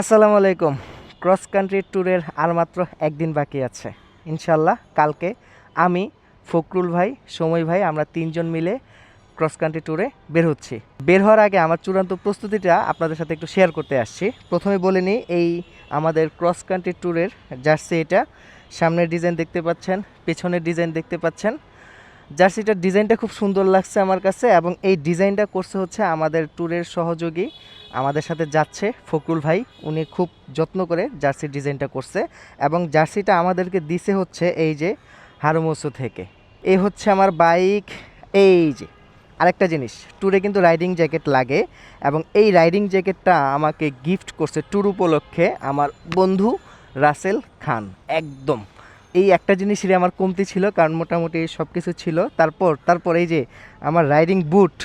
আসসালামু আলাইকুম। Cross country ট্যুরের আর মাত্র একদিন বাকি আছে। ইনশাল্লাহ কালকে আমি, ফখরুল ভাই, সময় ভাই, আমরা তিনজন মিলে ক্রস কান্ট্রি ট্যুরে বের হচ্ছি। বের হওয়ার আগে আমার চূড়ান্ত প্রস্তুতিটা আপনাদের সাথে একটু শেয়ার করতে আসছি। প্রথমে বলে নিই, এই আমাদের ক্রস কান্ট্রি ট্যুরের জার্সি এটা। সামনের ডিজাইন দেখতে পাচ্ছেন, পেছনের ডিজাইন দেখতে পাচ্ছেন। জার্সিটার ডিজাইনটা খুব সুন্দর লাগছে আমার কাছে এবং এই ডিজাইনটা করছে হচ্ছে আমাদের ট্যুরের সহযোগী আমাদের সাথে যাচ্ছে ফকরুল ভাই। উনি খুব যত্ন করে জার্সির ডিজাইনটা করছে এবং জার্সিটা আমাদেরকে দিছে হচ্ছে এই যে হারমোসো থেকে। এই হচ্ছে আমার বাইক। এই যে আরেকটা জিনিস, ট্যুরে কিন্তু রাইডিং জ্যাকেট লাগে এবং এই রাইডিং জ্যাকেটটা আমাকে গিফট করছে ট্যুর উপলক্ষে আমার বন্ধু রাসেল খান। একদম। এই একটা জিনিসেরই আমার কমতি ছিল, কারণ মোটামুটি সব কিছু ছিল। তারপর তারপর এই যে আমার রাইডিং বুট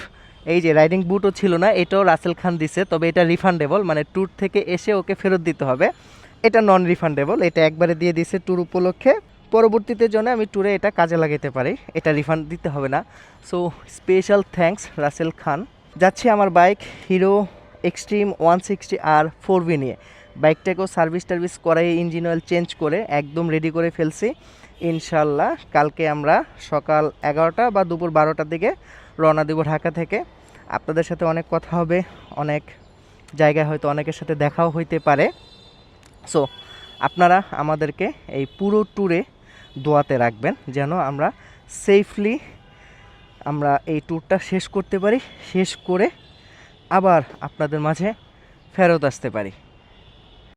এই যে রাইডিং বুটও ছিল না, এটাও রাসেল খান দিছে, তবে এটা রিফান্ডেবল মানে ট্যুর থেকে এসে ওকে ফেরত দিতে হবে। এটা নন রিফান্ডেবল এটা একবারে দিয়ে দিছে ট্যুর উপলক্ষে। পরবর্তীতে জন্য আমি ট্যুরে এটা কাজে লাগাতে পারি, এটা রিফান্ড দিতে হবে না। So special thanks Rasel Khan. যাচ্ছি আমার bike Hero extreme one sixty R four V নিয়ে। বাইকটাকেও সার্ভিস টার্ভিস করাই ইঞ্জিন অয়েল চেঞ্জ করে একদম রেডি করে ফেলছি। ইনশাল্লাহ কালকে আমরা সকাল এগারোটা বা দুপুর বারোটার দিকে রওনা দেবো ঢাকা থেকে। আপনাদের সাথে অনেক কথা হবে, অনেক জায়গায় হয়তো অনেকের সাথে দেখাও হইতে পারে। সো আপনারা আমাদেরকে এই পুরো ট্যুরে দোয়াতে রাখবেন যেন আমরা সেফলি আমরা এই ট্যুরটা শেষ করতে পারি, শেষ করে আবার আপনাদের মাঝে ফেরত আসতে পারি।